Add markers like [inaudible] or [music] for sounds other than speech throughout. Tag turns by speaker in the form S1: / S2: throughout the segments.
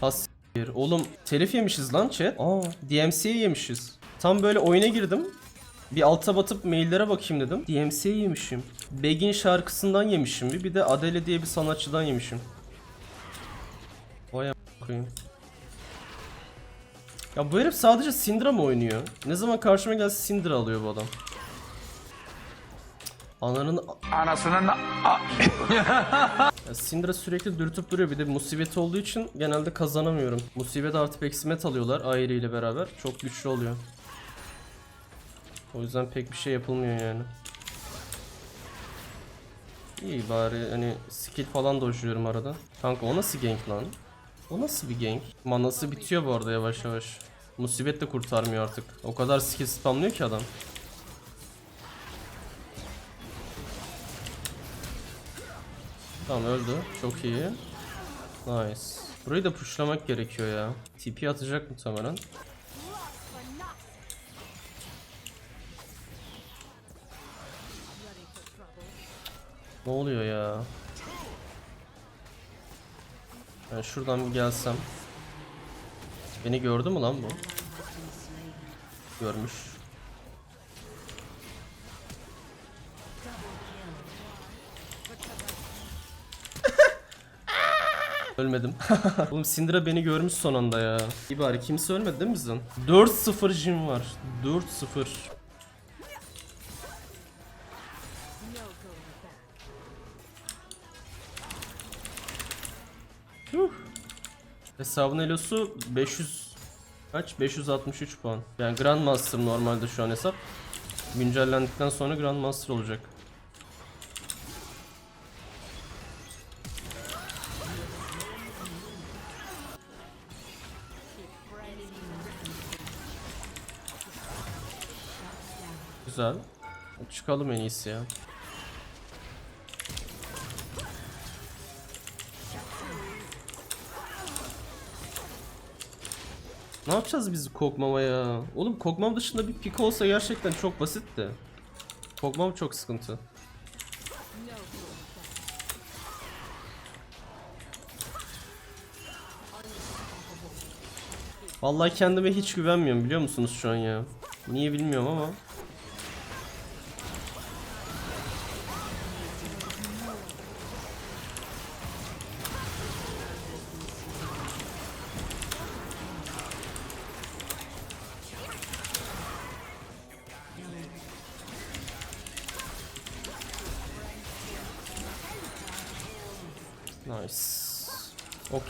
S1: Has**tir. Oğlum telif yemişiz lan chat. Aa DMC'ye yemişiz. Tam böyle oyuna girdim. Bir alta batıp maillere bakayım dedim. DMC'ye yemişim. Begin şarkısından yemişim bir. Bir de Adele diye bir sanatçıdan yemişim. Vay koyayım. Ya bu herif sadece Syndra mı oynuyor? Ne zaman karşıma gelse Syndra alıyor bu adam. Ananın
S2: Anasının [laughs]
S1: Ya sürekli dürtüp duruyor bir de musibet olduğu için genelde kazanamıyorum. Musibet artı peksimet alıyorlar Airi ile beraber. Çok güçlü oluyor. O yüzden pek bir şey yapılmıyor yani. İyi bari hani skill falan dojluyorum arada. Kanka o nasıl gank lan? O nasıl bir gank? Manası bitiyor bu arada yavaş yavaş. Musibet de kurtarmıyor artık. O kadar skill spamlıyor ki adam. Tamam öldü. Çok iyi. Nice. Burayı da pushlamak gerekiyor ya. TP atacak muhtemelen. Ne oluyor ya? Ben şuradan bir gelsem. Beni gördü mü lan bu? Görmüş. Ölmedim. [laughs] Oğlum Syndra beni görmüş son anda ya. İyi bari kimse ölmedi değil mi bizden? 4-0 Jin var. 4-0. Huh. Hesabın elosu 500 kaç? 563 puan. Yani Grandmaster normalde şu an hesap. Güncellendikten sonra Grandmaster olacak. Güzel. Çıkalım en iyisi ya. Ne yapacağız biz Kog'Maw'a ya? Oğlum Kog'Maw dışında bir pick olsa gerçekten çok basit de. Kog'Maw çok sıkıntı. Vallahi kendime hiç güvenmiyorum biliyor musunuz şu an ya? Niye bilmiyorum ama.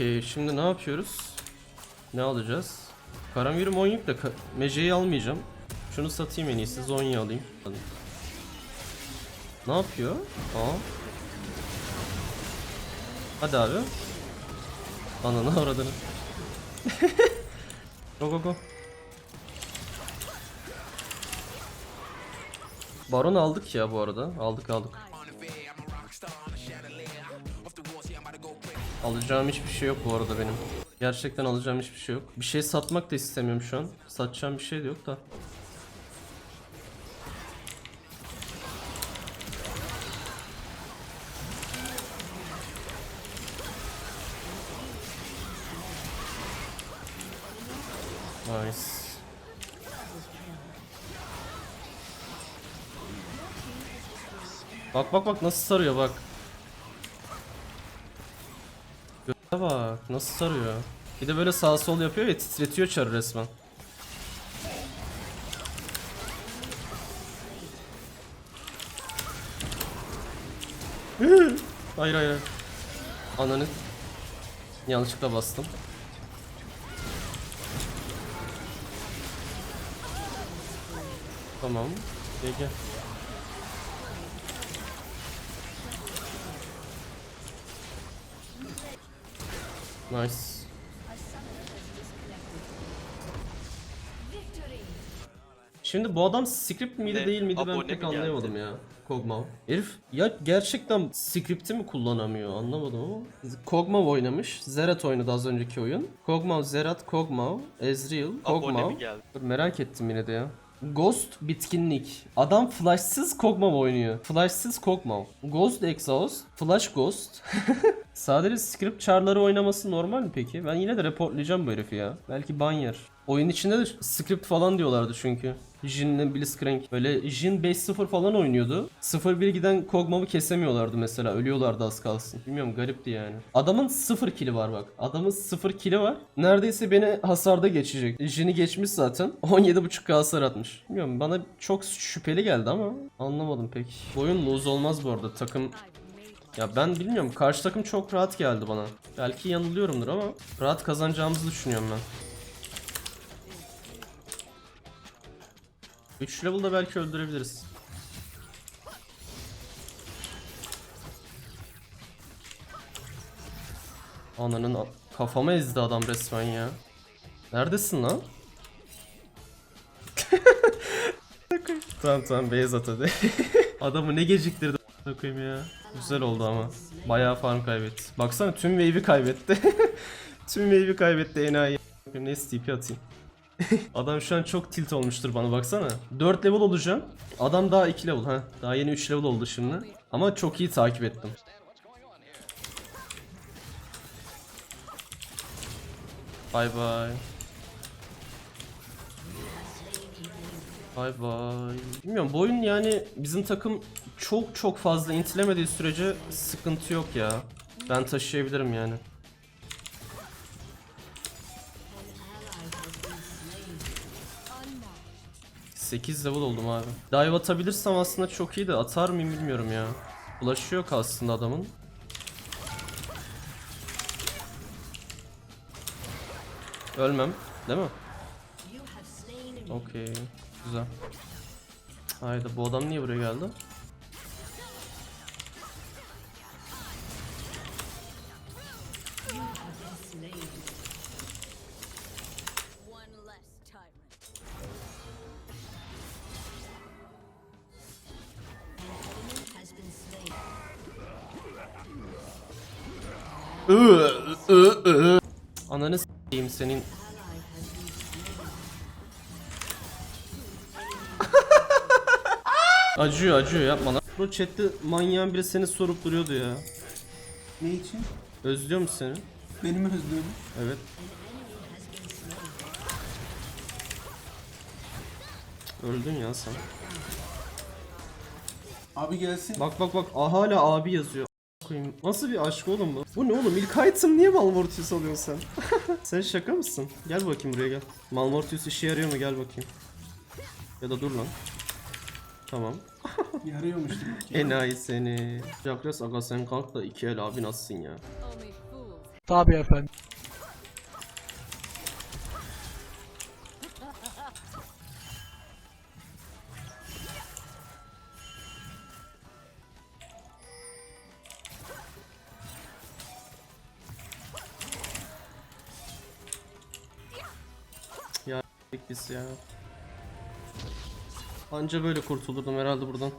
S1: Okey, şimdi ne yapıyoruz? Ne alacağız? Karamürüm oynayıp da ka- Mece'yi almayacağım. Şunu satayım en iyisi, Zonya alayım. Hadi. Ne yapıyor? Aa. Hadi abi. Ananı aradığını. [laughs] go go go. Baron aldık ya bu arada. Aldık aldık. Alacağım hiçbir şey yok bu arada benim. Gerçekten alacağım hiçbir şey yok. Bir şey satmak da istemiyorum şu an. Satacağım bir şey de yok da. Nice. Bak bak bak nasıl sarıyor bak. Göze bak nasıl sarıyor. Bir de böyle sağ sol yapıyor ya titretiyor çarı resmen. [laughs] hayır hayır hayır. Ananı. Yanlışlıkla bastım. Tamam. Gel. Nice. Şimdi bu adam script miydi
S3: Ne?
S1: değil miydi ben
S3: Abone
S1: pek
S3: mi geldi?
S1: anlayamadım ya. Kog'Maw. Herif ya gerçekten script'i mi kullanamıyor anlamadım ama. Kog'Maw oynamış. Zerat oynadı az önceki oyun. Kog'Maw, Zerat, Kog'Maw, Ezreal, Kog'Maw. Dur merak ettim yine de ya. Ghost bitkinlik. Adam flashsız Kog'Maw oynuyor. Flashsız Kog'Maw. Ghost Exhaust. Flash Ghost. [laughs] Sadece script char'ları oynaması normal mi peki? Ben yine de reportlayacağım bu herifi ya. Belki ban yer. Oyun içinde de script falan diyorlardı çünkü. Jin'le Blitzcrank. Böyle Jin 5-0 falan oynuyordu. 0-1 giden Kog'Maw'u kesemiyorlardı mesela. Ölüyorlardı az kalsın. Bilmiyorum garipti yani. Adamın 0 kili var bak. Adamın 0 kili var. Neredeyse beni hasarda geçecek. Jin'i geçmiş zaten. [laughs] 17.5k hasar atmış. Bilmiyorum bana çok şüpheli geldi ama anlamadım pek. Bu oyun lose olmaz bu arada. Takım ya ben bilmiyorum. Karşı takım çok rahat geldi bana. Belki yanılıyorumdur ama rahat kazanacağımızı düşünüyorum ben. 3 level'da belki öldürebiliriz. Ananın kafama ezdi adam resmen ya. Neredesin lan? [laughs] tamam tamam beyaz at hadi. [laughs] Adamı ne geciktirdi koyayım ya. Güzel oldu ama. Bayağı farm kaybetti. Baksana tüm wave'i kaybetti. [laughs] tüm wave'i kaybetti enayi. Neyse TP atayım. Adam şu an çok tilt olmuştur bana baksana. 4 level olacağım. Adam daha 2 level ha. Daha yeni 3 level oldu şimdi. Ama çok iyi takip ettim. Bye bye. Bye bye. Bilmiyorum bu oyun yani bizim takım çok çok fazla intilemediği sürece sıkıntı yok ya. Ben taşıyabilirim yani. Sekiz level oldum abi. Dive atabilirsem aslında çok iyi de atar mıyım bilmiyorum ya. Ulaşıyor yok aslında adamın. Ölmem, değil mi? Okey, güzel. Haydi bu adam niye buraya geldi? Ananı s**eyim senin. [laughs] acıyor acıyor yapma lan. Bu chatte manyağın biri seni sorup duruyordu ya.
S3: Ne için?
S1: Özlüyor musun seni?
S3: Benim özlüyorum.
S1: Evet. Öldün ya sen.
S3: Abi gelsin.
S1: Bak bak bak ah, hala abi yazıyor. Koyayım. Nasıl bir aşk oğlum bu? Bu ne oğlum? İlk item niye Malmortius alıyorsun sen? [laughs] sen şaka mısın? Gel bakayım buraya gel. Malmortius işe yarıyor mu? Gel bakayım. Ya da dur lan. Tamam. [laughs]
S3: Yarıyormuş demek ki.
S1: Enayi seni. Jakres aga sen kalk da iki el abi nasılsın ya?
S4: Tabii efendim.
S1: Biz ya. Anca böyle kurtulurdum herhalde buradan.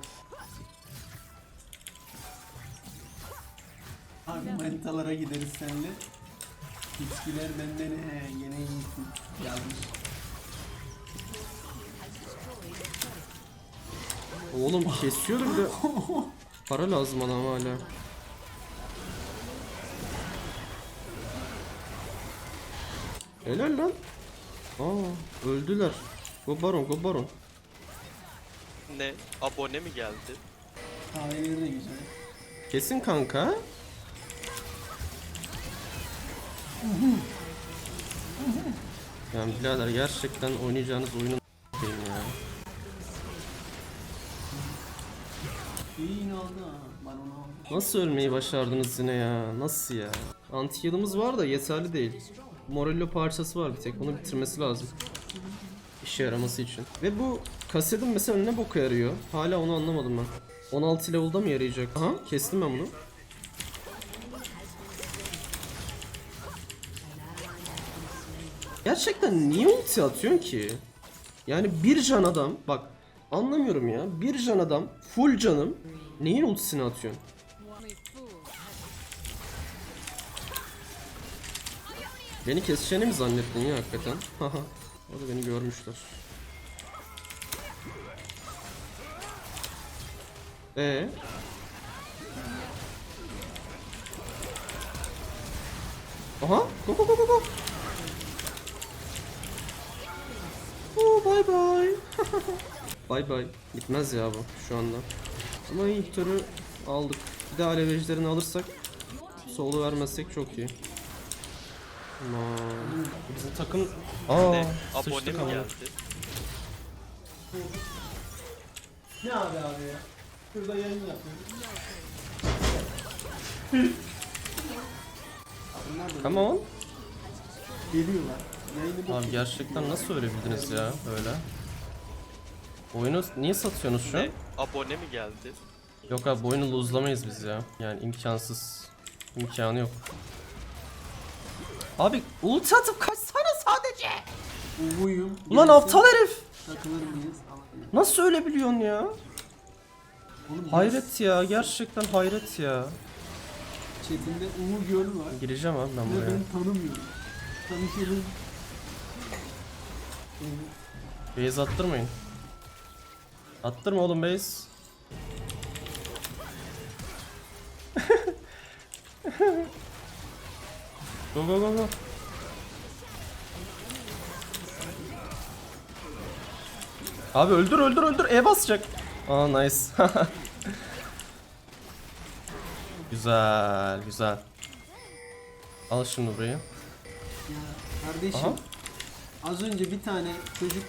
S3: Abi manitalara gideriz seninle. İçkiler benden he gene iyisin. Yazmış.
S1: Oğlum kesiyordu bir de. [laughs] Para lazım bana ama hala. Helal lan. Aa öldüler. Go baron go baron.
S5: Ne? Abone mi geldi?
S3: Kahveleri de güzel.
S1: Kesin kanka. Yani birader gerçekten oynayacağınız oyunun a**ayım ya.
S3: İyi yine aldı ha. Baronu aldı.
S1: Nasıl ölmeyi başardınız yine ya? Nasıl ya? Anti heal'ımız var da yeterli değil. Morello parçası var bir tek. Onu bitirmesi lazım. İşe yaraması için. Ve bu kasetin mesela ne boka yarıyor? Hala onu anlamadım ben. 16 level'da mı yarayacak? Aha kestim ben bunu. Gerçekten niye ulti atıyorsun ki? Yani bir can adam bak anlamıyorum ya. Bir can adam full canım neyin ultisini atıyorsun? Beni keseceğini mi zannettin ya hakikaten? Haha. Orada beni görmüşler. Ee. Aha. Go go go go go. Oh bye bye. [laughs] bye bye. Gitmez ya bu şu anda. Ama Hector'u aldık. Bir de alevecilerini alırsak solu vermezsek çok iyi. Aman. Bizim takım... Aa,
S5: Ne? Abone
S1: sıçtık
S5: mi
S1: ama.
S5: geldi?
S3: Ne abi abi ya? Şurada yayın yapıyoruz. Da
S1: Come on.
S3: geliyorlar. Yayını
S1: Abi gerçekten nasıl öyle bildiniz ya böyle? Oyunu niye satıyorsunuz şu an?
S5: Ne? Abone mi geldi?
S1: Yok abi bu oyunu luzlamayız biz ya. Yani imkansız. İmkanı yok. Abi ulti atıp kaçsana sadece.
S3: Uğuyum.
S1: Ulan
S3: Gelsin,
S1: aptal herif.
S3: Takılır mıyız?
S1: Nasıl öyle biliyorsun ya?
S3: Oğlum
S1: Hayret ya gerçekten hayret ya.
S3: Chatinde Uğur Göl var.
S1: Gireceğim abi ben buraya.
S3: ben tanımıyorum. Tanışalım.
S1: Base attırmayın. Attırma oğlum base. [laughs] go go go go. Abi öldür öldür öldür E basacak. Aa nice. [laughs] güzel güzel. Al şimdi burayı.
S3: Ya kardeşim
S1: Aha.
S3: az önce bir tane çocuk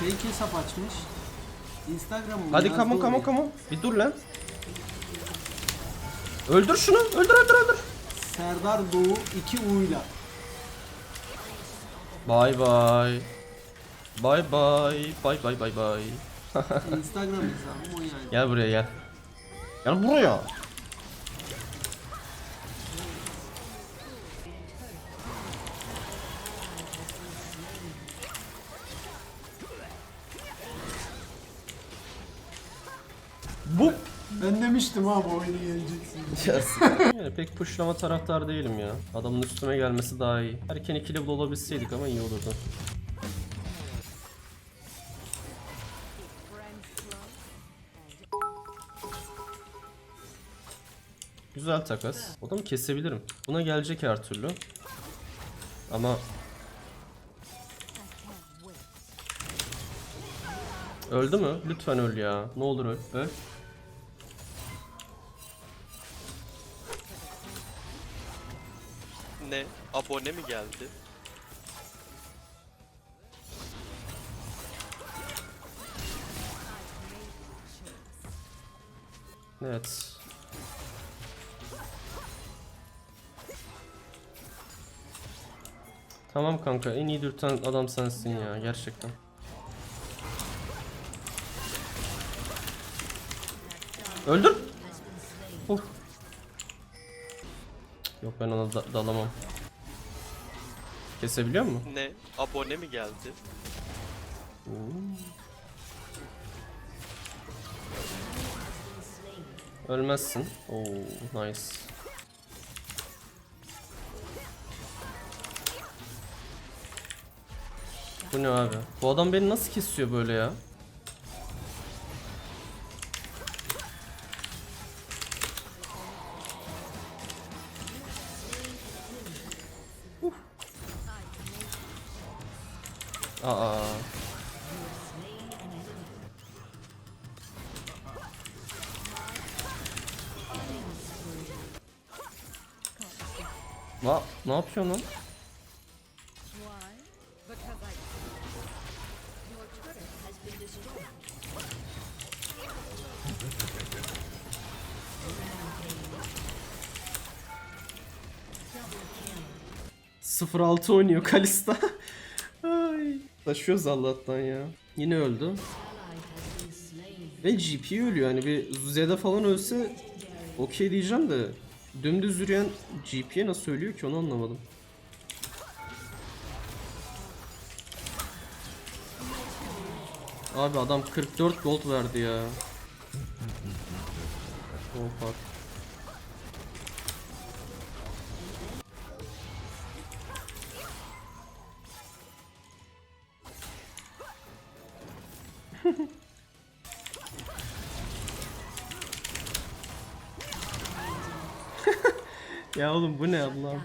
S3: fake hesap açmış. Instagram'ıma
S1: Hadi come on come on
S3: oraya.
S1: come on. Bir dur lan. Öldür şunu. Öldür öldür öldür.
S3: Serdar Doğu 2 U'yla.
S1: Bye bye. Bye bye. Bye bye bye bye.
S3: Instagram hesabım o yani.
S1: Gel buraya gel. Gel buraya.
S3: Demiştim abi oyunu yeneceksin. [laughs]
S1: yani pek pushlama taraftar değilim ya. Adamın üstüme gelmesi daha iyi. Erken iki level olabilseydik ama iyi olurdu. Güzel takas. Adamı kesebilirim. Buna gelecek her türlü. Ama Öldü mü? Lütfen öl ya. Ne olur öl. Öl.
S5: Abone mi geldi?
S1: Evet. Tamam kanka en iyi dürten adam sensin ya gerçekten. Öldür. Of. Yok ben ona da- dalamam. Kesebiliyor mu?
S5: Ne? Abone mi geldi?
S1: Ölmezsin. Oo nice. Bu ne abi? Bu adam beni nasıl kesiyor böyle ya? Aa. Va ne yapıyorsun
S2: destroyed.
S1: 0-6 oynuyor Kalista. [laughs] Taşıyoruz Allah'tan ya. Yine öldü. Ve GP ölüyor hani bir Zed'e falan ölse okey diyeceğim de dümdüz yürüyen GP'ye nasıl ölüyor ki onu anlamadım. Abi adam 44 gold verdi ya. Oh fuck. [laughs] ya oğlum bu ne Allah'ım.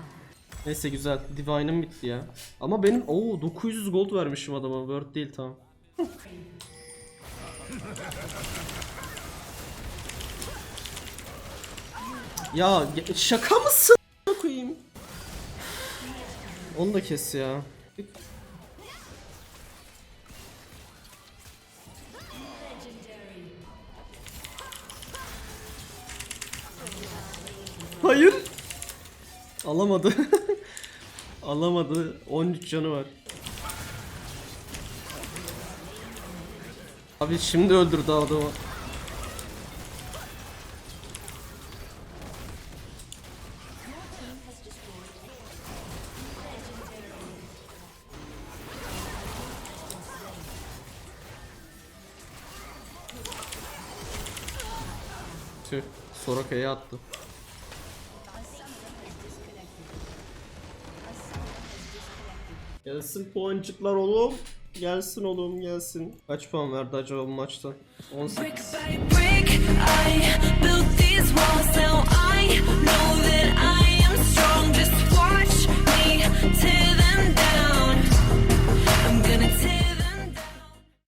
S1: Neyse güzel. Divine'ım bitti ya. Ama benim o 900 gold vermişim adama. Word değil tamam. [laughs] ya şaka mısın? Koyayım. Onu da kes ya. Hayır. Alamadı. [laughs] Alamadı. 13 canı var. Abi şimdi öldürdü adamı. Tüh, Soraka'ya attı. Gelsin puancıklar oğlum. Gelsin oğlum gelsin. Kaç puan verdi acaba bu maçtan? 18.